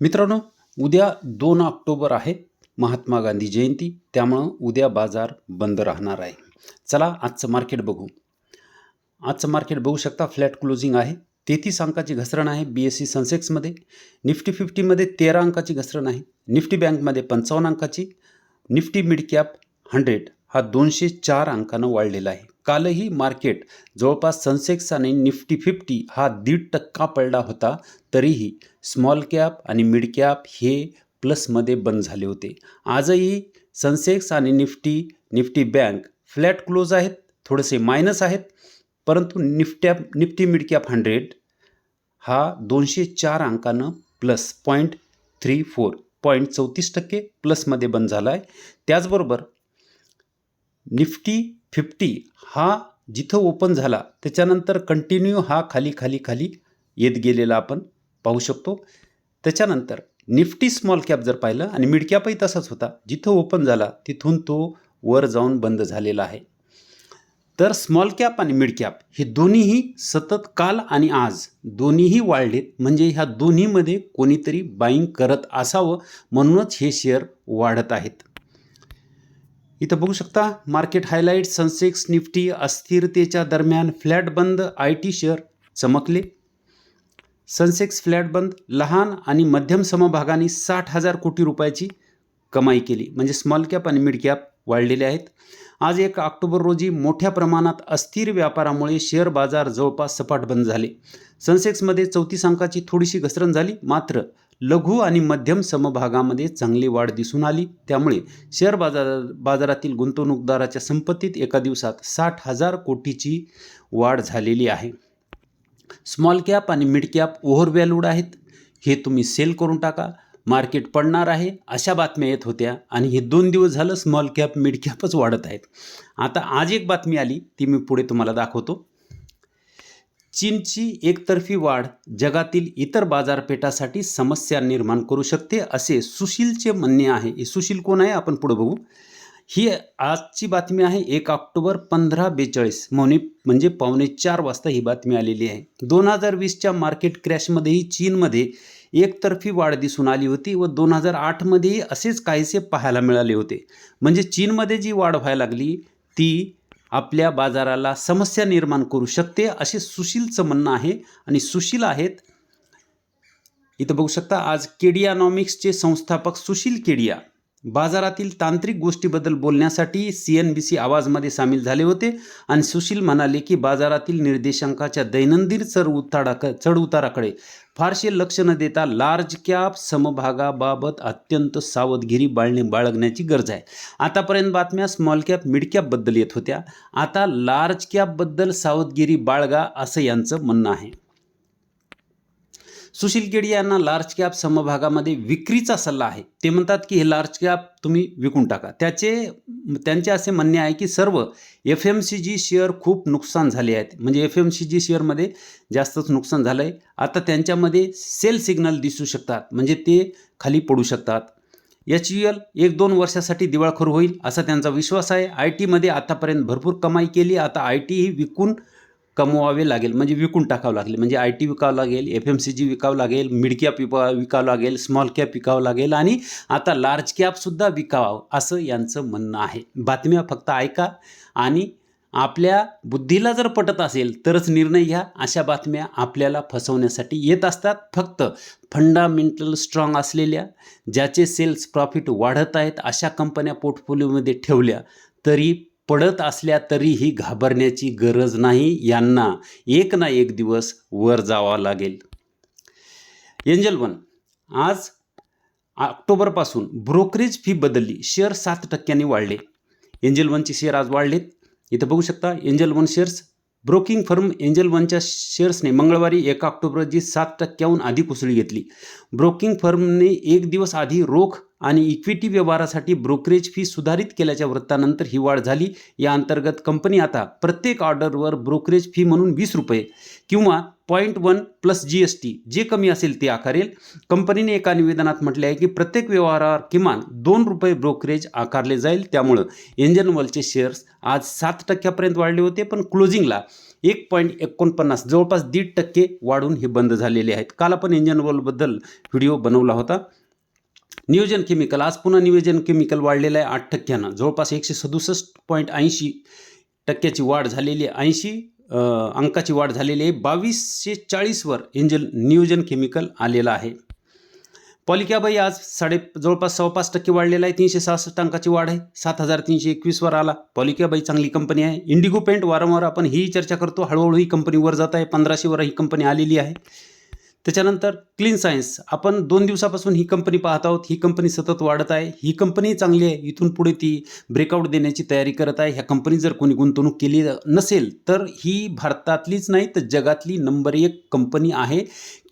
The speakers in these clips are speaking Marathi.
मित्रांनो उद्या दोन ऑक्टोबर आहे महात्मा गांधी जयंती. त्यामुळं उद्या बाजार बंद राहणार आहे. चला आजचं मार्केट बघू. आजचं मार्केट बघू शकता फ्लॅट क्लोजिंग आहे. तेहतीस अंकाची घसरण आहे बी एस सी सेन्सेक्समध्ये. निफ्टी फिफ्टीमध्ये तेरा अंकाची घसरण आहे. निफ्टी बँकमध्ये पंचावन्न अंकाची. निफ्टी मिड कॅप हंड्रेड हा दोनशे चार अंकानं वाढलेला आहे. कालही मार्केट जवळपास सनसेक्स आणि निफ्टी फिफ्टी हा दीड टक्का पडला होता तरीही स्मॉल कॅप आणि मिड कॅप हे प्लसमध्ये बंद झाले होते. आजही सनसेक्स आणि Nifty Nifty bank flat close आहेत थोडेसे मायनस आहेत परंतु निफ्ट्या निफ्टी मिड कॅप हंड्रेड हा दोनशे चार अंकानं plus point three four point चौतीस टक्के प्लसमध्ये बंद झाला आहे त्याचबरोबर निफ्टी फिफ्टी हा जिथं ओपन झाला त्याच्यानंतर कंटिन्यू हा खाली खाली खाली येत गेलेला आपण पाहू शकतो. त्याच्यानंतर निफ्टी स्मॉल कॅप जर पाहिलं आणि मिड कॅपही तसाच होता जिथं ओपन झाला तिथून तो वर जाऊन बंद झालेला आहे. तर स्मॉल कॅप आणि मिड कॅप हे दोन्हीही सतत काल आणि आज दोन्हीही वाढलेत म्हणजे ह्या दोन्हीमध्ये कोणीतरी बाईंग करत असावं म्हणूनच हे शेअर वाढत आहेत. इथं बघू शकता मार्केट हायलाईट सनसेक्स निफ्टी अस्थिरतेच्या दरम्यान फ्लॅट बंद आय टी शेअर चमकले. सनसेक्स फ्लॅट बंद लहान आणि मध्यम समभागांनी साठ हजार कोटी रुपयाची कमाई केली. म्हणजे स्मॉल कॅप आणि मिड कॅप वाढलेले आहेत. आज एक ऑक्टोबर रोजी मोठ्या प्रमाणात अस्थिर व्यापारामुळे शेअर बाजार जवळपास सपाट बंद झाले. सनसेक्समध्ये चौतीस अंकाची थोडीशी घसरण झाली मात्र लघु आणि मध्यम समभागामध्ये चांगली वाढ दिसून आली. त्यामुळे शेअर बाजार बाजारातील गुंतवणूकदाराच्या संपत्तीत एका दिवसात साठ हजार कोटीची वाढ झालेली आहे. स्मॉल कॅप आणि मिड कॅप ओव्हर व्हॅल्यूड आहेत. हे तुम्ही सेल करून टाका. मार्केट पडणार आहे अशा बातम्या येत होत्या आणि हे दोन दिवस झालं स्मॉल कॅप मिड कॅपच वाढत आहेत. आता आज एक बातमी आली ती मी पुढे तुम्हाला दाखवतो. चीनची एकतर्फी वाढ जगातील इतर बाजारपेठासाठी समस्या निर्माण करू शकते असे सुशीलचे म्हणणे आहे. सुशील कोण आहे? आपण पुढे बघू. ही आजची बातमी आहे एक ऑक्टोबर पंधरा बेचाळीस. म्हणे म्हणजे पावणे चार वाजता ही बातमी आलेली आहे. दोन हजार वीसच्या मार्केट क्रॅशमध्येही चीनमध्ये एकतर्फी वाढ दिसून आली होती व दोन हजार आठमध्येही असेच काहीसे पाहायला मिळाले होते. म्हणजे चीनमध्ये जी वाढ व्हायला लागली ती आपल्या बाजाराला समस्या निर्माण करू शकते असे सुशीलचं म्हणणं आहे. आणि सुशील आहेत इथं बघू शकता आज केडियानॉमिक्सचे संस्थापक सुशील केडिया. बाजारातील तांत्रिक गोष्टीबद्दल बोलण्यासाठी सी एन बी सी आवाजमध्ये सामील झाले होते आणि सुशील म्हणाले की बाजारातील निर्देशांकाच्या दैनंदिन चढ उतारा चढ उताराकडे फारसे लक्ष न देता लार्ज कॅप समभागाबाबत अत्यंत सावधगिरी बाळणे बाळगण्याची गरज आहे. आतापर्यंत बातम्या स्मॉल कॅप मिड कॅपबद्दल येत होत्या. आता लार्ज कॅपबद्दल सावधगिरी बाळगा असं यांचं म्हणणं आहे. सुशील केडी यांना लार्ज कॅप समभागामध्ये विक्रीचा सल्ला आहे. ते म्हणतात की हे लार्ज कॅप तुम्ही विकून टाका. त्याचे त्यांचे असे म्हणणे आहे की सर्व F M C G share खूप नुकसान झाले आहेत. म्हणजे एफ एम सी जी शेअरमध्ये जास्तच नुकसान झालं आहे आता त्यांच्यामध्ये सेल सिग्नल दिसू शकतात. म्हणजे ते खाली पडू शकतात. एच यू एल एक दोन वर्षासाठी दिवाळखोर होईल असा त्यांचा विश्वास आहे. आय टीमध्ये आतापर्यंत भरपूर कमाई केली. आता आय टी ही विकून कमवावे लागेल म्हणजे विकून टाकावं लागेल म्हणजे आय टी विकावं लागेल एफ एम सी जी विकावं लागेल मिड कॅप विका विकावं लागेल स्मॉल कॅप विकावं लागेल आणि आता लार्ज कॅपसुद्धा विकावं असं यांचं म्हणणं आहे. बातम्या फक्त ऐका आणि आपल्या बुद्धीला जर पटत असेल तरच निर्णय घ्या. अशा बातम्या आपल्याला फसवण्यासाठी येत असतात. फक्त फंडामेंटल स्ट्रॉंग असलेल्या ज्याचे सेल्स प्रॉफिट वाढत आहेत अशा कंपन्या पोर्टफोलिओमध्ये ठेवल्या तरी पडत असल्या तरीही घाबरण्याची गरज नाही यांना एक ना एक दिवस वर जावा लागेल. एंजल वन आज ऑक्टोबरपासून ब्रोकरेज फी बदलली. शेअर सात टक्क्यांनी वाढले. एंजल वनचे शेअर आज वाढलेत. इथं बघू शकता Angel One shares broking firm Angel वनच्या शेअर्सने मंगळवारी एक ऑक्टोबर रोजी सात टक्क्याहून अधिक उसळी घेतली. ब्रोकिंग फर्मने एक दिवस आधी रोख आणि इक्विटी व्यवहारासाठी ब्रोकरेज फी सुधारित केल्याच्या वृत्तानंतर ही वाढ झाली. या अंतर्गत कंपनी आता प्रत्येक ऑर्डरवर ब्रोकरेज फी म्हणून वीस रुपये किंवा point one plus G S T जे कमी असेल ते आकारेल. कंपनीने एका निवेदनात म्हटले आहे की प्रत्येक व्यवहारावर किमान दोन रुपये ब्रोकरेज आकारले जाईल. त्यामुळं इंजन वलचे शेअर्स आज सात टक्क्यापर्यंत वाढले होते पण क्लोजिंगला एक पॉईंट एकोणपन्नास जवळपास दीड टक्के वाढून हे बंद झालेले आहेत. काल आपण इंजन वॉलबद्दल व्हिडिओ बनवला होता. नियोजन केमिकल आज पुन्हा नियोजन केमिकल वाढलेलं आहे आठ टक्क्यानं. जवळपास एकशे सदुसष्ट पॉईंट ऐंशी टक्क्याची वाढ झालेली आहे. ऐंशी अंकाची वाढ झालेली आहे. बावीसशे चाळीसवर एंजल नियोजन केमिकल आलेलं आहे. पॉलिकॅबाई आज साडे जवळपास सव्वा पाच टक्के वाढलेला आहे. तीनशे सहासष्ट अंकाची वाढ आहे. सात हजार तीनशे एकवीसवर आला. पॉलिकॅबाई चांगली कंपनी आहे. इंडिगो पेंट वारंवार आपण ही चर्चा करतो. हळूहळू ही कंपनी वर जात आहे. पंधराशेवर ही कंपनी आलेली आहे. त्याच्यानंतर क्लीन सायन्स. आपण दोन दिवसापासून ही कंपनी पाहत आहोत. ही कंपनी सतत वाढत आहे. ही कंपनी चांगली आहे. इथून पुढे ती ब्रेकआउट देण्याची तयारी करत आहे. ह्या कंपनी जर कोणी गुंतवणूक केली नसेल तर ही भारतातलीच नाही तर जगातली नंबर एक कंपनी आहे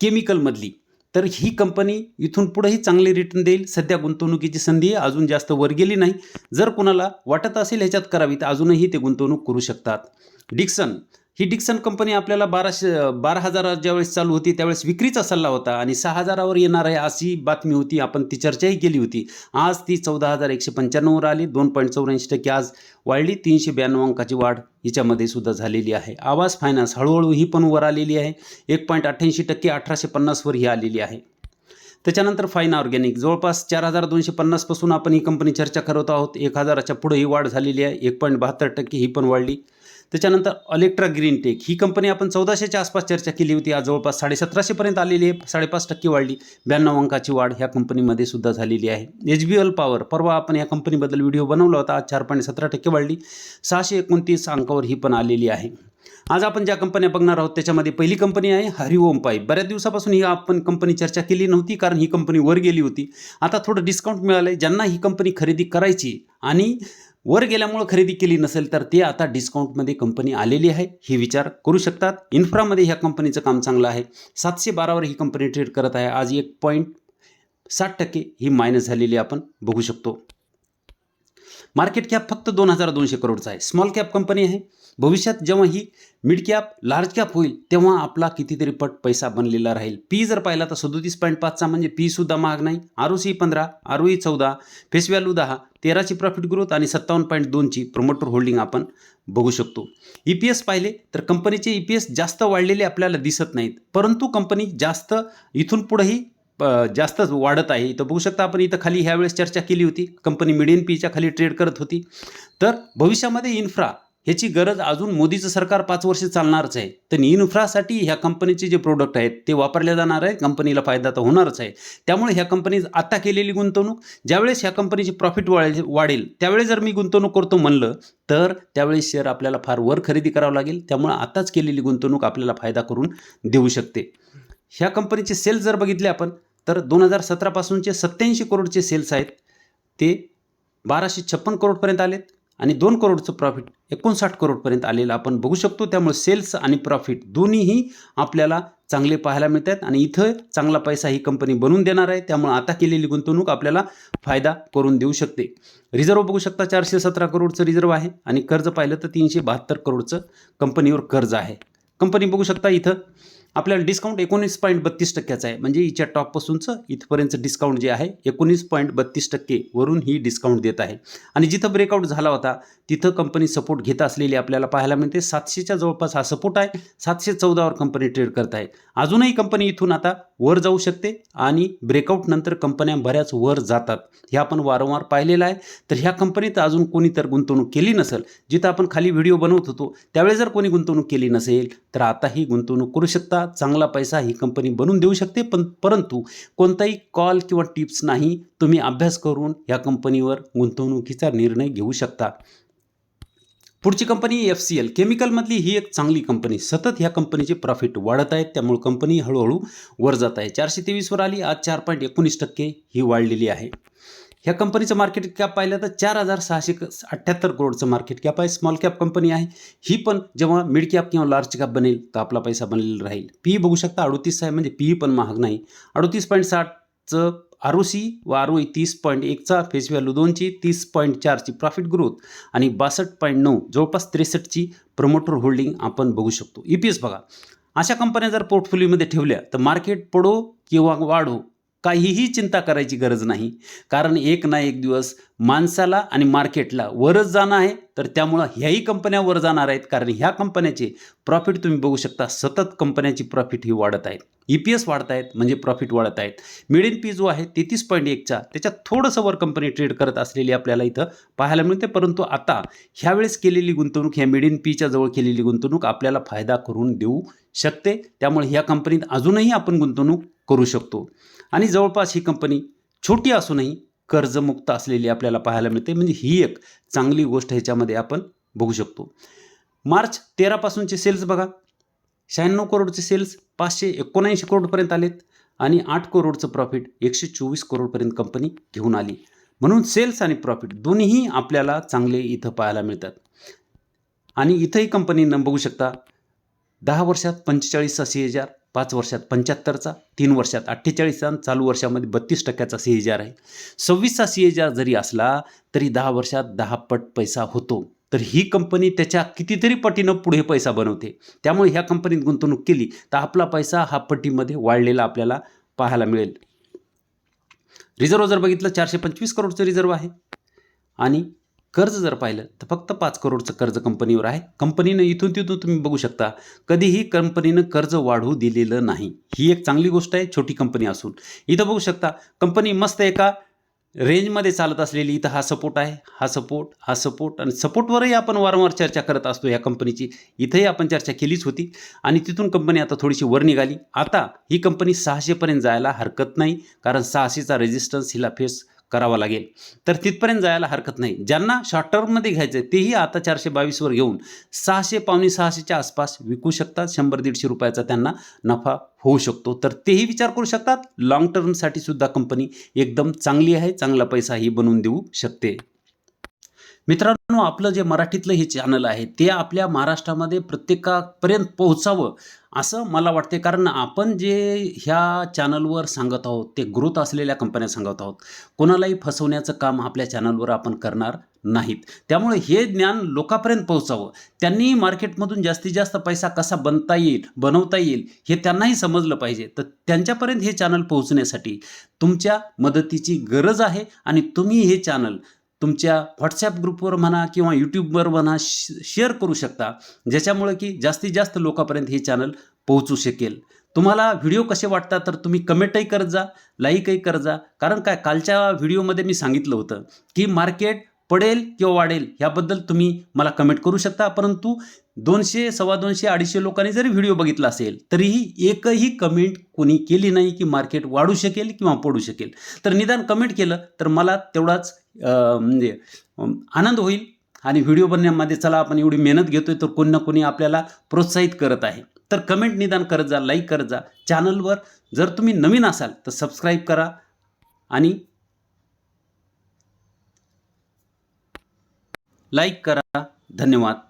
केमिकलमधली तर ही कंपनी इथून पुढेही चांगले रिटर्न देईल. सध्या गुंतवणुकीची संधी आहे. अजून जास्त वर गेली नाही. जर कोणाला वाटत असेल ह्याच्यात करावी तर अजूनही ते गुंतवणूक करू शकतात. डिक्सन ही डिक्सन कंपनी आपल्याला बाराशे बारा हजारा ज्यावेळेस चालू होती त्यावेळेस विक्रीचा सल्ला होता आणि सहा हजारावर येणार आहे अशी बातमी होती. आपण ती चर्चाही केली होती. आज ती चौदा हजार एकशे पंच्याण्णववर आली. दोन पॉईंट चौऱ्याऐंशी टक्के आज वाढली. तीनशे ब्याण्णव अंकाची वाढ हिच्यामध्ये सुद्धा झालेली आहे. आवाज फायनान्स हळूहळू ही पण वर आलेली आहे. एक पॉईंट अठ्ठ्याऐंशी टक्के अठराशे पन्नासवर ही आलेली आहे. त्याच्यानंतर फाईन ऑर्गॅनिक जवळपास चार हजार दोनशे पन्नासपासून आपण ही कंपनी चर्चा करत आहोत. एक हजाराच्या पुढे ही वाढ झालेली आहे. एक पॉईंट बहात्तर टक्के ही पण वाढली. त्याच्यानंतर अलेक्ट्रा ग्रीन टेक ही कंपनी आपण चौदाशेच्या आसपास चर्चा केली होती. आज जवळपास साडेसतराशेपर्यंत आलेली आहे. साडेपाच टक्के वाढली. ब्याण्णव अंकाची वाढ ह्या कंपनीमध्ये सुद्धा झालेली आहे. एच बी एल पॉवर परवा आपण या कंपनीबद्दल व्हिडिओ बनवला होता. आज चार पॉईंट सतरा टक्के वाढली. सहाशे एकोणतीस अंकावर ही पण आलेली आहे. आज आपण ज्या कंपन्या बघणार आहोत त्याच्यामध्ये पहिली कंपनी आहे हरिओम पाईप बऱ्याच दिवसापासून ही आपण कंपनी चर्चा केली नव्हती कारण ही कंपनी वर गेली होती. आता थोडं डिस्काउंट मिळालं आहे ज्यांना ही कंपनी खरेदी करायची आणि वर गेल्यामुळं खरेदी केली नसेल तर ते आता डिस्काउंटमध्ये कंपनी आलेली आहे. ही विचार करू शकतात. इन्फ्रामध्ये ह्या कंपनीचं काम चांगलं आहे. सातशे बारावर ही कंपनी ट्रेड करत आहे. आज एक पॉईंट साठ टक्के ही मायनस झालेली आपण बघू शकतो. मार्केट कॅप फक्त दोन हजार दोनशे करोडचा आहे. स्मॉल कॅप कंपनी आहे. भविष्यात जेव्हा ही मिड कॅप लार्ज कॅप होईल तेव्हा आपला कितीतरी पट पैसा बनलेला राहील. पी जर पाहिला तर सदोतीस पॉईंट पाचचा म्हणजे पी सुद्धा महाग नाही. आर ओ सी पंधरा आर ओ ई चौदा फेस व्हॅल्यू दहा तेराची प्रॉफिट ग्रोथ आणि सत्तावन्न पॉईंट दोनची प्रोमोटर होल्डिंग आपण बघू शकतो. ई पी एस पाहिले तर कंपनीचे ई पी एस जास्त वाढलेले आपल्याला दिसत नाहीत. परंतु कंपनी जास्त इथून पुढेही जास्त वाढत आहे. इथं बघू शकता आपण इथं खाली ह्यावेळेस चर्चा केली होती. कंपनी मिडियन पीच्या खाली ट्रेड करत होती. तर भविष्यामध्ये इन्फ्रा ह्याची गरज अजून मोदीचं सरकार पाच वर्ष चालणारच आहे. तर इन्फ्रासाठी ह्या कंपनीचे जे प्रोडक्ट आहेत ते वापरले जाणार आहे कंपनीला फायदा तर होणारच आहे. त्यामुळे ह्या कंपनी आता केलेली गुंतवणूक ज्यावेळेस ह्या कंपनीची प्रॉफिट वाढेल वाढेल त्यावेळेस जर मी गुंतवणूक करतो म्हणलं तर त्यावेळेस शेअर आपल्याला फार वर खरेदी करावं लागेल. त्यामुळे आताच केलेली गुंतवणूक आपल्याला फायदा करून देऊ शकते. ह्या कंपनीचे सेल्स जर बघितले आपण तर दोन हजार सतरापासूनचे सत्याऐंशी करोडचे सेल्स आहेत. ते बाराशे छप्पन करोडपर्यंत आलेत. आणि दोन करोडचं प्रॉफिट एकोणसाठ करोडपर्यंत आलेलं आपण बघू शकतो. त्यामुळे सेल्स आणि प्रॉफिट दोन्हीही आपल्याला चांगले पाहायला मिळत आहेत आणि इथं चांगला पैसा ही कंपनी बनवून देणार आहे. त्यामुळे आता केलेली गुंतवणूक आपल्याला फायदा करून देऊ शकते. रिझर्व बघू शकता चारशे सतरा करोडचं रिझर्व आहे आणि कर्ज पाहिलं तर तीनशे बहात्तर करोडचं कंपनीवर कर्ज आहे. कंपनी बघू शकता इथं आपल्याला डिस्काउंट एकोणीस पॉईंट बत्तीस टक्क्याचा आहे. म्हणजे हिच्या टॉपपासूनचं इथपर्यंतचं डिस्काउंट जे आहे एकोणीस पॉईंट बत्तीस टक्के वरून ही डिस्काउंट देत आहे. आणि जिथं ब्रेकआउट झाला होता तिथं कंपनी सपोर्ट घेत असलेली आपल्याला पाहायला मिळते. सातशेच्या जवळपास हा सपोर्ट आहे. सातशे चौदावर कंपनी ट्रेड करत आहे. अजूनही कंपनी इथून आता वर जाऊ शकते आणि ब्रेकआउट नंतर कंपन्या बऱ्याच वर जातात. हे आपण वारंवार पाहिलेलं आहे. तर ह्या कंपनीत अजून कोणी तर गुंतवणूक केली नसेल जिथं आपण खाली व्हिडिओ बनवत होतो त्यावेळेस जर कोणी गुंतवणूक केली नसेल तर आता ही गुंतवणूक करू शकता. चांगला पैसा ही कंपनी बनवून देऊ शकते पण परंतु कोणताही कॉल किंवा टिप्स नाही तुम्ही अभ्यास करून या कंपनीवर गुंतवणुकीचा निर्णय घेऊ शकता. पुढची कंपनी एफ सी एल केमिकलमधली ही एक चांगली कंपनी सतत ह्या कंपनीचे प्रॉफिट वाढत आहेत. त्यामुळे कंपनी हळूहळू वर जात आहे. चारशे तेवीसवर आली. आज चार पॉईंट एकोणीस टक्के ही वाढलेली आहे. ह्या कंपनीचं मार्केट कॅप पाहिलं तर चार हजार सहाशे अठ्ठ्याहत्तर करोडचं मार्केट कॅप आहे. स्मॉल कॅप कंपनी आहे. ही पण जेव्हा मिड कॅप किंवा लार्ज कॅप बनेल तर आपला पैसा बनलेला राहील. पी बघू शकता. अडोतीस आहे. म्हणजे पी पण महाग नाही. अडोतीस पॉईंट साठचं आर ओ सी व आर ओ तीस पॉईंट एकचा फेस व्हॅल्यू दोनची तीस पॉईंट चारची प्रॉफिट ग्रोथ आणि बासष्ट पॉईंट नऊ जवळपास त्रेसष्टची प्रमोटर होल्डिंग आपण बघू शकतो. ई पी एस बघा. अशा कंपन्या जर पोर्टफोलिओमध्ये ठेवल्या तर मार्केट पडो किंवा वाढो काहीही चिंता करायची गरज नाही. कारण एक ना एक दिवस माणसाला आणि मार्केटला वरच जाणं आहे तर त्यामुळं ह्याही कंपन्या वर जाणार आहेत. कारण ह्या कंपन्याचे प्रॉफिट तुम्ही बघू शकता सतत कंपन्याची प्रॉफिट ही वाढत आहेत. ई पी एस वाढत आहेत म्हणजे प्रॉफिट वाढत आहेत. मिड इन पी जो आहे तेहतीस पॉईंट एकचा त्याच्यात थोडंसं वर कंपनी ट्रेड करत असलेली आपल्याला इथं पाहायला मिळते. परंतु आता ह्यावेळेस केलेली गुंतवणूक ह्या मिड इन पीच्या जवळ केलेली गुंतवणूक आपल्याला फायदा करून देऊ शकते. त्यामुळे ह्या कंपनीत अजूनही आपण गुंतवणूक करू शकतो. आणि जवळपास ही कंपनी छोटी असूनही कर्जमुक्त असलेली आपल्याला पाहायला मिळते. म्हणजे ही एक चांगली गोष्ट ह्याच्यामध्ये आपण बघू शकतो. मार्च तेरापासूनचे सेल्स बघा. शहाण्णव करोडचे सेल्स पाचशे एकोणऐंशी करोडपर्यंत आलेत आणि आठ करोडचं प्रॉफिट एकशे चोवीस करोडपर्यंत कंपनी घेऊन आली. म्हणून सेल्स आणि प्रॉफिट दोन्हीही आपल्याला चांगले इथं पाहायला मिळतात. आणि इथंही कंपनीनं बघू शकता दहा वर्षात पंचेचाळीसचा सी एच आर पाच वर्षात पंच्याहत्तरचा तीन वर्षात अठ्ठेचाळीसचा आणि चालू वर्षामध्ये बत्तीस टक्क्याचा सी एच आर आहे. सव्वीसचा सी एच आर जरी असला तरी दहा वर्षात दहा पट पैसा होतो. तर ही कंपनी त्याच्या कितीतरी पटीनं पुढे पैसा बनवते. त्यामुळे ह्या कंपनीत गुंतवणूक केली तर आपला पैसा हा पटीमध्ये वाढलेला आपल्याला पाहायला मिळेल. रिझर्व जर बघितलं चारशे पंचवीस करोडचं रिझर्व आहे. आणि कर्ज जर पाहिलं तर फक्त पाच करोडचं कर्ज कंपनीवर आहे. कंपनीनं इथून तिथून तुम्ही बघू शकता कधीही कंपनीनं कर्ज वाढवू दिलेलं नाही. ही एक चांगली गोष्ट आहे छोटी कंपनी असून. इथं बघू शकता कंपनी मस्त एका रेंजमध्ये चालत असलेली इथं हा सपोर्ट आहे हा सपोर्ट हा सपोर्ट आणि सपोर्टवरही आपण वारंवार चर्चा करत असतो या कंपनीची. इथंही आपण चर्चा केलीच होती आणि तिथून कंपनी आता थोडीशी वर निघाली. आता ही कंपनी सहाशेपर्यंत जायला हरकत नाही कारण सहाशेचा रेजिस्टन्स हिला फेस करावा लागेल. तर तिथपर्यंत जायला हरकत नाही. ज्यांना शॉर्ट टर्ममध्ये घ्यायचं आहे तेही आता चारशे बावीसवर घेऊन सहाशे पावणे सहाशेच्या आसपास विकू शकतात. शंभर दीडशे रुपयाचा त्यांना नफा होऊ शकतो. तर तेही विचार करू शकतात. लाँग टर्मसाठी सुद्धा कंपनी एकदम चांगली आहे. चांगला पैसाही बनवून देऊ शकते. मित्रांनो आपलं जे मराठीतलं हे चॅनल आहे ते आपल्या महाराष्ट्रामध्ये प्रत्येकापर्यंत पोहोचावं असं मला वाटते कारण आपण जे ह्या चॅनलवर सांगत आहोत ते ग्रोथ असलेल्या कंपन्या सांगत आहोत कोणालाही फसवण्याचं काम आपल्या चॅनलवर आपण करणार नाहीत. त्यामुळे हे ज्ञान लोकांपर्यंत पोहोचावं. त्यांनी मार्केटमधून जास्तीत जास्त पैसा कसा बनता येईल बनवता येईल हे त्यांनाही समजलं पाहिजे. तर त्यांच्यापर्यंत हे चॅनल पोहोचण्यासाठी तुमच्या मदतीची गरज आहे आणि तुम्ही हे चॅनल तुमच्या व्हॉट्सॲप ग्रुपवर म्हणा किंवा यूट्यूबवर म्हणा श शेअर करू शकता. ज्याच्यामुळे की जास्तीत जास्त लोकांपर्यंत हे चॅनल पोहोचू शकेल. तुम्हाला व्हिडिओ कसे वाटतात तर तुम्ही कमेंटही करत जा लाईकही करत जा. कारण काय कालच्या व्हिडिओमध्ये मी सांगितलं होतं की मार्केट पडेल किंवा वाढेल ह्याबद्दल तुम्ही मला कमेंट करू शकता. परंतु दोनशे सव्वा दोनशे अडीचशे लोकांनी जरी व्हिडिओ बघितला असेल तरीही एकही कमेंट कोणी केली नाही की मार्केट वाढू शकेल किंवा पडू शकेल. तर निदान कमेंट केलं तर मला तेवढाच म्हणजे आनंद होईल आणि व्हिडिओ बनण्यामध्ये चला आपण एवढी मेहनत घेतोय तर कोणी ना कोणी आपल्याला प्रोत्साहित करत आहे. तर कमेंट निदान करत जा लाईक करत जा. चॅनलवर जर तुम्ही नवीन असाल तर सबस्क्राईब करा आणि लाईक करा. धन्यवाद.